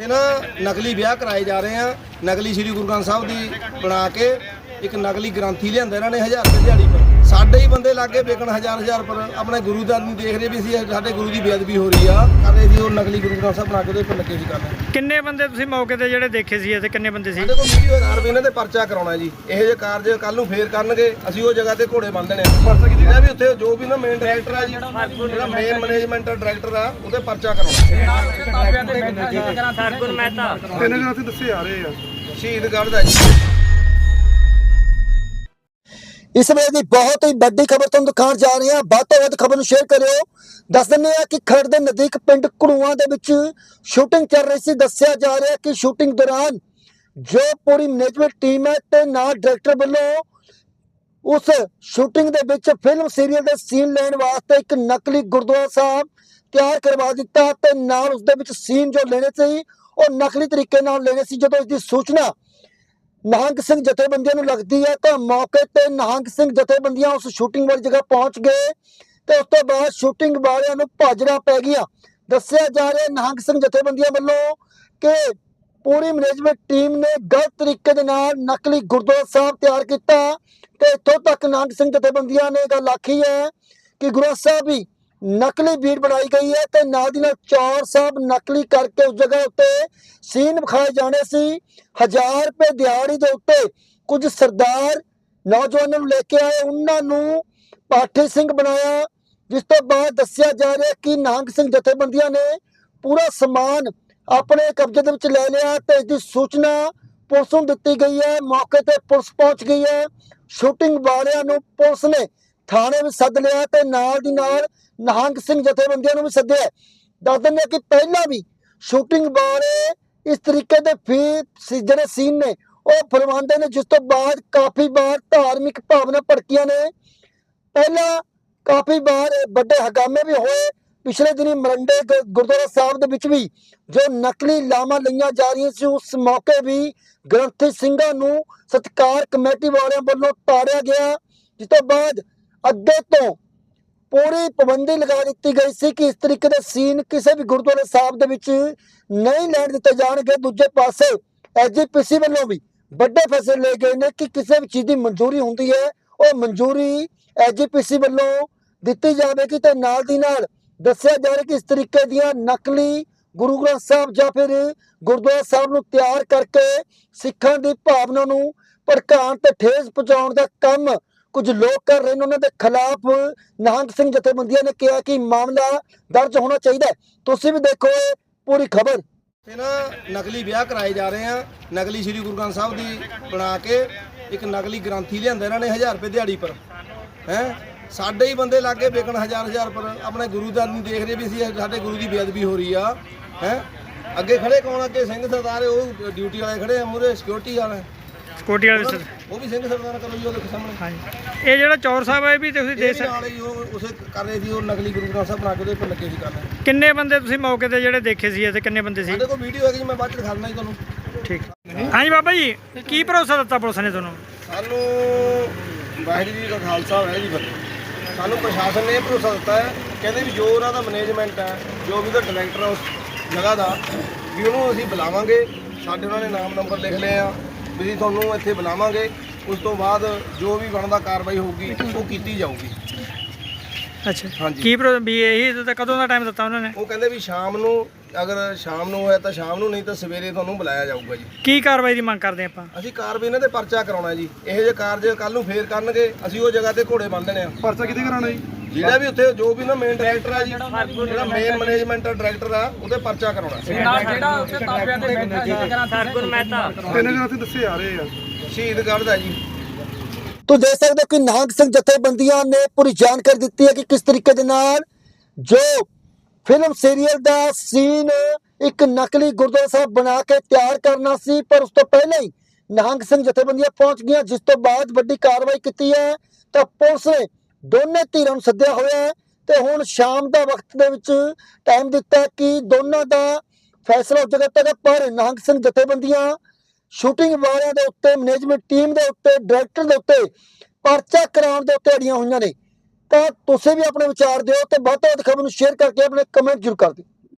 ਤੇ ਨਾ ਨਕਲੀ ਵਿਆਹ ਕਰਾਏ ਜਾ ਰਹੇ ਆ। ਨਕਲੀ ਸ੍ਰੀ ਗੁਰੂ ਗ੍ਰੰਥ ਸਾਹਿਬ ਦੀ ਬਣਾ ਕੇ ਇੱਕ ਨਕਲੀ ਗ੍ਰੰਥੀ ਲਿਆਂਦਾ ਇਹਨਾਂ ਨੇ 1000 ਰੁਪਏ ਦਿਹਾੜੀ ਪਰ। ਸਾਡੇ ਹੀ ਬੰਦੇ ਲਾਗੇ ਵੇਚਣ ਹਜ਼ਾਰ ਹਜ਼ਾਰ ਪਰ ਆਪਣੇ ਗੁਰੂ ਦਾ ਨਹੀਂ ਦੇਖ ਰਹੇ ਵੀ ਅਸੀਂ ਸਾਡੇ ਗੁਰੂ ਦੀ ਬੇਅਦਬੀ ਹੋ ਰਹੀ ਆ। ਕਰ ਰਹੇ ਸੀ ਉਹ ਨਕਲੀ ਗੁਰੂ ਗ੍ਰੰਥ ਸਾਹਿਬ ਬਣਾ ਕੇ ਉਹਦੇ ਉੱਪਰ ਲੱਗੇ ਸੀ ਕਰਨ ਕਿੰਨੇ ਬੰਦੇ ਤੁਸੀਂ ਮੌਕੇ ਤੇ ਜਿਹੜੇ ਦੇਖੇ ਸੀ ਇੱਥੇ ਕਿੰਨੇ ਬੰਦੇ ਸੀ? ਸਾਡੇ ਕੋਲ ਵੀਡੀਓ ਹੈਗਾ ਵੀ ਇਹਨਾਂ ਤੇ ਪਰਚਾ ਕਰਾਉਣਾ ਜੀ। ਇਹੋ ਜਿਹੇ ਕਾਰਜ ਕੱਲ ਨੂੰ ਫੇਰ ਕਰਨਗੇ ਅਸੀਂ ਉਹ ਜਗ੍ਹਾ ਤੇ ਘੋੜੇ ਬੰਨ ਦੇਣੇ ਪਰਚਾ ਜਿਹੜਾ ਵੀ ਉੱਥੇ ਜੋ ਵੀ ਨਾ ਮੇਨ ਡਾਇਰੈਕਟਰ ਆ ਜੀ ਜਿਹੜਾ ਮੇਨ ਮੈਨੇਜਮੈਂਟ ਡਾਇਰੈਕਟਰ ਆ। ਉਹਦੇ ਪਰਚਾ ਕਰਾਉਣਾ। ਸਰਗੁਣ ਮਹਿਤਾ। ਤਿੰਨ ਦਿਨ ਅਸੀਂ ਦੱਸੇ ਆ ਰਹੇ ਆ। ਸ਼ਹੀਦਗੜ੍ਹ ਦਾ ਜੀ। ਇਸ ਵੇਲੇ ਦੀ ਬਹੁਤ ਹੀ ਵੱਡੀ ਖਬਰ ਤੁਹਾਨੂੰ ਦਿਖਾਉਣ ਜਾ ਰਹੇ ਹਾਂ। ਵੱਧ ਤੋਂ ਵੱਧ ਖਬਰ ਨੂੰ ਸ਼ੇਅਰ ਕਰਿਓ। ਦੱਸ ਦਿੰਦੇ ਆ ਕਿ ਖੜ ਦੇ ਨਜ਼ਦੀਕ ਪਿੰਡ ਕੜੂਆਂ ਦੇ ਵਿੱਚ ਸ਼ੂਟਿੰਗ ਚੱਲ ਰਹੀ ਸੀ। ਦੱਸਿਆ ਜਾ ਰਿਹਾ ਕਿ ਸ਼ੂਟਿੰਗ ਦੌਰਾਨ ਜੋ ਪੂਰੀ ਮੈਨੇਜਮੈਂਟ ਟੀਮ ਹੈ ਤੇ ਨਾਲ ਡਾਇਰੈਕਟਰ ਵੱਲੋਂ ਉਸ ਸ਼ੂਟਿੰਗ ਦੇ ਵਿੱਚ ਫਿਲਮ ਸੀਰੀਅਲ ਦੇ ਸੀਨ ਲੈਣ ਵਾਸਤੇ ਇੱਕ ਨਕਲੀ ਗੁਰਦੁਆਰਾ ਸਾਹਿਬ ਤਿਆਰ ਕਰਵਾ ਦਿੱਤਾ ਤੇ ਨਾਲ ਉਸ ਦੇ ਵਿੱਚ ਸੀਨ ਜੋ ਲੈਣੇ ਸੀ, ਉਹ ਨਕਲੀ ਤਰੀਕੇ ਨਾਲ ਲੈਣੇ ਸੀ। ਜਦੋਂ ਇਸ ਦੀ ਸੂਚਨਾ ਨਿਹੰਗ ਸਿੰਘ ਜਥੇਬੰਦੀਆਂ ਨੂੰ ਲੱਗਦੀ ਹੈ ਤਾਂ ਮੌਕੇ ਤੇ ਨਿਹੰਗ ਸਿੰਘ ਜਥੇਬੰਦੀਆਂ ਉਸ ਸ਼ੂਟਿੰਗ ਵਾਲੀ ਜਗ੍ਹਾ ਪਹੁੰਚ ਗਏ ਤੇ ਉਸ ਤੋਂ ਬਾਅਦ ਸ਼ੂਟਿੰਗ ਵਾਲਿਆਂ ਨੂੰ ਭਾਜੜਾ ਪੈ ਗਈਆਂ। ਦੱਸਿਆ ਜਾ ਰਿਹਾ ਹੈ ਨਿਹੰਗ ਸਿੰਘ ਜਥੇਬੰਦੀਆਂ ਵੱਲੋਂ ਕਿ ਪੂਰੀ ਮੈਨੇਜਮੈਂਟ ਟੀਮ ਨੇ ਗਲਤ ਤਰੀਕੇ ਦੇ ਨਾਲ ਨਕਲੀ ਗੁਰਦੁਆਰਾ ਸਾਹਿਬ ਤਿਆਰ ਕੀਤਾ ਤੇ ਇੱਥੋਂ ਤੱਕ ਨਹੰਗ ਸਿੰਘ ਜਥੇਬੰਦੀਆਂ ਨੇ ਗੱਲ ਆਖੀ ਹੈ ਕਿ ਗੁਰੂ ਸਾਹਿਬ ਵੀ ਨਕਲੀ ਬੀੜ ਬਣਾਈ ਗਈ ਹੈ ਤੇ ਨਾਲ ਦੀ ਨਾਲ ਚੌਰ ਸਾਹਿਬ ਨਕਲੀ ਕਰਕੇ ਉਸ ਜਗ੍ਹਾ ਉੱਤੇ ਸੀਨ ਵਿਖਾਏ ਜਾਣੇ ਸੀ। ਹਜ਼ਾਰ ਰੁਪਏ ਦਿਹਾੜੀ ਦੇ ਉੱਤੇ ਕੁਝ ਸਰਦਾਰ ਨੌਜਵਾਨਾਂ ਨੂੰ ਲੈ ਕੇ ਆਏ। ਉਹਨਾਂ ਨੂੰ ਪਾਠੀ ਸਿੰਘ ਬਣਾਇਆ, ਜਿਸ ਤੋਂ ਬਾਅਦ ਦੱਸਿਆ ਜਾ ਰਿਹਾ ਕਿ ਨਾਂਗ ਸਿੰਘ ਜਥੇਬੰਦੀਆਂ ਨੇ ਪੂਰਾ ਸਮਾਨ ਆਪਣੇ ਕਬਜ਼ੇ ਦੇ ਵਿੱਚ ਲੈ ਲਿਆ ਤੇ ਇਸ ਦੀ ਸੂਚਨਾ ਪੁਲਿਸ ਨੂੰ ਦਿੱਤੀ ਗਈ ਹੈ। ਮੌਕੇ ਤੇ ਪੁਲਿਸ ਪਹੁੰਚ ਗਈ ਹੈ। ਸ਼ੂਟਿੰਗ ਵਾਲਿਆਂ ਨੂੰ ਪੁਲਿਸ ਨੇ ਥਾਣੇ ਵਿੱਚ ਸੱਦ ਲਿਆ ਤੇ ਨਾਲ ਦੀ ਨਾਲ ਨਿਹੰਗ ਸਿੰਘ ਜਥੇਬੰਦੀਆਂ ਨੂੰ ਵੀ ਸੱਦਿਆ ਦੱਸ ਦਿੰਦੇ ਕਿ ਪਹਿਲਾਂ ਵੀ ਸ਼ੂਟਿੰਗ ਬਾਰੇ ਇਸ ਤਰੀਕੇ ਦੇ ਫੀ ਜਿਹੜੇ ਸੀਨ ਨੇ, ਉਹ ਫਿਲਮਾਉਂਦੇ ਨੇ ਜਿਸ ਤੋਂ ਬਾਅਦ ਕਾਫੀ ਵਾਰ ਧਾਰਮਿਕ ਭਾਵਨਾ ਭੜਕੀਆਂ ਨੇ। ਪਹਿਲਾਂ ਕਾਫੀ ਵਾਰ ਵੱਡੇ ਹਗਾਮੇ ਵੀ ਹੋਏ, ਪਿਛਲੇ ਦਿਨੀ ਮਰੰਡੇ ਗੁਰਦੁਆਰਾ ਸਾਹਿਬ ਦੇ ਵਿੱਚ ਵੀ ਜੋ ਨਕਲੀ ਲਾਵਾਂ ਲਈਆਂ ਜਾ ਰਹੀਆਂ ਸੀ, ਉਸ ਮੌਕੇ ਵੀ ਗ੍ਰੰਥੀ ਸਿੰਘਾਂ ਨੂੰ ਸਤਕਾਰ ਕਮੇਟੀ ਵਾਲਿਆਂ ਵੱਲੋਂ ਤਾੜਿਆ ਗਿਆ, ਜਿਸ ਤੋਂ ਬਾਅਦ ਅੱਧੇ ਤੋਂ ਪੂਰੀ ਪਾਬੰਦੀ ਲਗਾ ਦਿੱਤੀ ਗਈ ਸੀ ਕਿ ਇਸ ਤਰੀਕੇ ਦੇ ਸੀਨ ਕਿਸੇ ਵੀ ਗੁਰਦੁਆਰਾ ਸਾਹਿਬ ਦੇ ਵਿੱਚ ਨਹੀਂ ਲੈਣ ਦਿੱਤੇ ਜਾਣਗੇ। ਦੂਜੇ ਪਾਸੇ ਐਜੀਪੀਸੀ ਵੱਲੋਂ ਵੀ ਵੱਡੇ ਫੈਸਲੇ ਲਏ ਗਏ ਨੇ ਕਿ ਕਿਸੇ ਵੀ ਚੀਜ਼ ਦੀ ਮਨਜ਼ੂਰੀ ਹੁੰਦੀ ਹੈ, ਉਹ ਮਨਜ਼ੂਰੀ ਐਜੀਪੀਸੀ ਵੱਲੋਂ ਦਿੱਤੀ ਜਾਵੇਗੀ ਤੇ ਨਾਲ ਦੀ ਨਾਲ ਦੱਸਿਆ ਜਾ ਰਿਹਾ ਕਿ ਇਸ ਤਰੀਕੇ ਦੀਆਂ ਨਕਲੀ ਗੁਰੂ ਗ੍ਰੰਥ ਸਾਹਿਬ ਜਾਂ ਫਿਰ ਗੁਰਦੁਆਰਾ ਸਾਹਿਬ ਨੂੰ ਤਿਆਰ ਕਰਕੇ ਸਿੱਖਾਂ ਦੀ ਭਾਵਨਾ ਨੂੰ ਭੜਕਾਉਣ ਤੇ ਠੇਸ ਪਹੁੰਚਾਉਣ ਦਾ ਕੰਮ ਕੁਝ ਲੋਕ ਕਰ ਰਹੇ ਨੇ, ਉਹਨਾਂ ਦੇ ਖਿਲਾਫ ਨਿਹੰਗ ਸਿੰਘ ਜਥੇਬੰਦੀਆਂ ਨੇ ਕਿਹਾ ਕਿ ਮਾਮਲਾ ਦਰਜ ਹੋਣਾ ਚਾਹੀਦਾ ਤੁਸੀਂ ਵੀ ਦੇਖੋ ਇਹ ਪੂਰੀ ਖਬਰ। ਤੇ ਨਾ ਨਕਲੀ ਵਿਆਹ ਕਰਾਏ ਜਾ ਰਹੇ ਆ ਨਕਲੀ ਸ੍ਰੀ ਗੁਰੂ ਗ੍ਰੰਥ ਸਾਹਿਬ ਦੀ ਬਣਾ ਕੇ ਇੱਕ ਨਕਲੀ ਗ੍ਰੰਥੀ ਲਿਆਂਦਾ ਇਹਨਾਂ ਨੇ 1000 ਰੁਪਏ ਦਿਹਾੜੀ ਪਰ, ਹੈ? ਸਾਡੇ ਹੀ ਬੰਦੇ ਲਾਗੇ ਵੇਚਣ ਹਜ਼ਾਰ ਹਜ਼ਾਰ ਪਰ ਆਪਣੇ ਗੁਰੂ ਦਾ ਨਹੀਂ ਦੇਖ ਰਹੇ ਵੀ ਅਸੀਂ ਸਾਡੇ ਗੁਰੂ ਦੀ ਬੇਅਦਬੀ ਹੋ ਰਹੀ ਆ, ਹੈ? ਅੱਗੇ ਖੜੇ ਕੌਣ ਅੱਗੇ? ਸਿੰਘ ਸਰਦਾਰ, ਉਹ ਡਿਊਟੀ ਵਾਲੇ ਖੜੇ ਆ ਮੂਰੇ ਸਿਕਿਉਰਿਟੀ ਵਾਲੇ। ਕੋਟੀ ਵਾਲੇ ਸਰ। ਉਹ ਵੀ ਸਿੰਘ ਸਰਦਾਰ ਕਰੋ ਜੀ ਉਹਦੇ ਸਾਹਮਣੇ। ਹਾਂਜੀ। ਇਹ ਜਿਹੜਾ ਚੌਰ ਸਾਹਿਬ ਹੈ ਇਹ ਵੀ ਤੁਸੀਂ ਇਹ ਦੇਖ ਵੀ ਸਕਦੇ ਨਾਲ ਹੀ ਉਹ ਉਸੇ ਕਰ ਰਹੇ ਸੀ ਉਹ ਨਕਲੀ ਗੁਰੂ ਗ੍ਰੰਥ ਸਾਹਿਬ ਬਣਾ ਕੇ ਉਹਦੇ ਉੱਪਰ ਲੱਗੇ ਸੀ ਕਰਨ ਕਿੰਨੇ ਬੰਦੇ ਤੁਸੀਂ ਮੌਕੇ ਤੇ ਜਿਹੜੇ ਦੇਖੇ ਸੀ ਇੱਥੇ? ਕਿੰਨੇ ਬੰਦੇ ਸੀ? ਸਾਡੇ ਕੋਲ ਵੀਡੀਓ ਹੈਗੀ ਮੈਂ ਬਾਅਦ ਚ ਦਿਖਾ ਦਿੰਦਾ ਜੀ ਤੁਹਾਨੂੰ। ਠੀਕ। ਹਾਂਜੀ ਬਾਬਾ ਜੀ ਕੀ ਭਰੋਸਾ ਦਿੱਤਾ ਪੁਲਿਸ ਨੇ ਤੁਹਾਨੂੰ? ਸਾਨੂੰ ਵਾਹਿਗੁਰੂ ਜੀ ਦਾ ਖਾਲਸਾ ਵਾਹਿਗੁਰੂ ਜੀ ਫਤਿਹ। ਸਾਨੂੰ ਪ੍ਰਸ਼ਾਸਨ ਨੇ ਇਹ ਭਰੋਸਾ ਦਿੱਤਾ ਹੈ ਕਹਿੰਦੇ ਵੀ ਜੋ ਉਹਨਾਂ ਦਾ ਮੈਨੇਜਮੈਂਟ ਹੈ ਜੋ ਵੀ ਉਹਦਾ ਡਾਇਰੈਕਟਰ ਹੈ ਉਸ ਜਗ੍ਹਾ ਦਾ ਵੀ ਉਹਨੂੰ ਅਸੀਂ ਬੁਲਾਵਾਂਗੇ। ਸਾਡੇ ਉਹਨਾਂ ਨੇ ਨਾਮ ਨੰਬਰ ਲਿਖ ਲਏ ਆ। ਵੀ ਅਸੀਂ ਤੁਹਾਨੂੰ ਇੱਥੇ ਬੁਲਾਵਾਂਗੇ ਉਸ ਤੋਂ ਬਾਅਦ ਜੋ ਵੀ ਬਣਦਾ ਕਾਰਵਾਈ ਹੋਊਗੀ ਉਹ ਕੀਤੀ ਜਾਊਗੀ। ਅੱਛਾ। ਹਾਂਜੀ। ਕੀ ਭਰੋ- ਵੀ ਇਹੀ ਦਿੱਤਾ ਕਦੋਂ ਦਾ ਟਾਈਮ ਦਿੱਤਾ ਉਹਨਾਂ ਨੇ? ਉਹ ਕਹਿੰਦੇ ਵੀ ਸ਼ਾਮ ਨੂੰ ਅਗਰ ਸ਼ਾਮ ਨੂੰ ਹੋਇਆ ਤਾਂ ਸ਼ਾਮ ਨੂੰ ਨਹੀਂ ਤਾਂ ਸਵੇਰੇ ਤੁਹਾਨੂੰ ਬੁਲਾਇਆ ਜਾਊਗਾ ਜੀ। ਕੀ ਕਾਰਵਾਈ ਦੀ ਮੰਗ ਕਰਦੇ ਆਪਾਂ? ਅਸੀਂ ਕਾਰਵਾਈ ਇਹਨਾਂ ਤੇ ਪਰਚਾ ਕਰਾਉਣਾ ਜੀ। ਇਹੋ ਜਿਹੇ ਕਾਰਜ ਕੱਲ ਨੂੰ ਫੇਰ ਕਰਨਗੇ ਅਸੀਂ ਉਹ ਜਗ੍ਹਾ ਤੇ ਘੋੜੇ ਬੰਨ ਦੇਣੇ ਆ। ਪਰਚਾ ਕਿਤੇ ਕਰਾਉਣਾ ਜੀ? ਜਿਹੜਾ ਵੀ ਉੱਥੇ ਜੋ ਵੀ ਨਾ ਮੇਨ ਡਾਇਰੈਕਟਰ ਆ ਜੀ ਜਿਹੜਾ ਮੇਨ ਮੈਨੇਜਮੈਂਟ ਡਾਇਰੈਕਟਰ ਆ ਉਹਦੇ ਪਰਚਾ ਕਰਾਉਣਾ। ਸਰਗੁਣ ਮਹਿਤਾ। ਤਿੰਨ ਦਿਨ ਅਸੀਂ ਦੱਸੇ ਆ ਰਹੇ ਆ। ਸ਼ਹੀਦਗੜ੍ਹ ਦਾ ਜੀ। ਤੁਸੀਂ ਦੇਖ ਸਕਦੇ ਹੋ ਕਿ ਨਿਹੰਗ ਸਿੰਘ ਜਥੇਬੰਦੀਆਂ ਨੇ ਪੂਰੀ ਜਾਣਕਾਰੀ ਦਿੱਤੀ ਹੈ ਕਿ ਕਿਸ ਤਰੀਕੇ ਦੇ ਨਾਲ ਜੋ ਫਿਲਮ ਸੀਰੀਅਲ ਦਾ ਸੀਨ ਇੱਕ ਨਕਲੀ ਗੁਰਦੁਆਰਾ ਸਾਹਿਬ ਬਣਾ ਕੇ ਤਿਆਰ ਕਰਨਾ ਸੀ ਪਰ ਉਸ ਤੋਂ ਪਹਿਲਾਂ ਹੀ ਨਿਹੰਗ ਸਿੰਘ ਜਥੇਬੰਦੀਆਂ ਪਹੁੰਚ ਗਈਆਂ ਜਿਸ ਤੋਂ ਬਾਅਦ ਵੱਡੀ ਕਾਰਵਾਈ ਕੀਤੀ ਹੈ। ਤਾਂ ਪੁਲਿਸ ਨੇ ਦੋਨੇ ਧਿਰਾਂ ਨੂੰ ਸੱਦਿਆ ਹੋਇਆ ਹੈ ਤੇ ਹੁਣ ਸ਼ਾਮ ਦਾ ਵਕਤ ਦੇ ਵਿੱਚ ਟਾਈਮ ਦਿੱਤਾ ਕਿ ਦੋਨਾਂ ਦਾ ਫੈਸਲਾ ਉਸ ਜਗ੍ਹਾ ਤੱਕ ਪਰ ਨਿਹੰਗ ਸਿੰਘ ਜਥੇਬੰਦੀਆਂ ਸ਼ੂਟਿੰਗ ਵਾਲਿਆਂ ਦੇ ਉੱਤੇ ਮੈਨੇਜਮੈਂਟ ਟੀਮ ਦੇ ਉੱਤੇ ਡਾਇਰੈਕਟਰ ਦੇ ਉੱਤੇ ਪਰਚਾ ਕਰਾਉਣ ਦੇ ਉੱਤੇ ਅੜੀਆਂ ਹੋਈਆਂ ਨੇ। ਤਾਂ ਤੁਸੀਂ ਵੀ ਆਪਣੇ ਵਿਚਾਰ ਦਿਓ ਤੇ ਵੱਧ ਤੋਂ ਵੱਧ ਖਬਰ ਨੂੰ ਸ਼ੇਅਰ ਕਰਕੇ ਆਪਣੇ ਕਮੈਂਟ ਜ਼ਰੂਰ ਕਰ ਦਿਓ।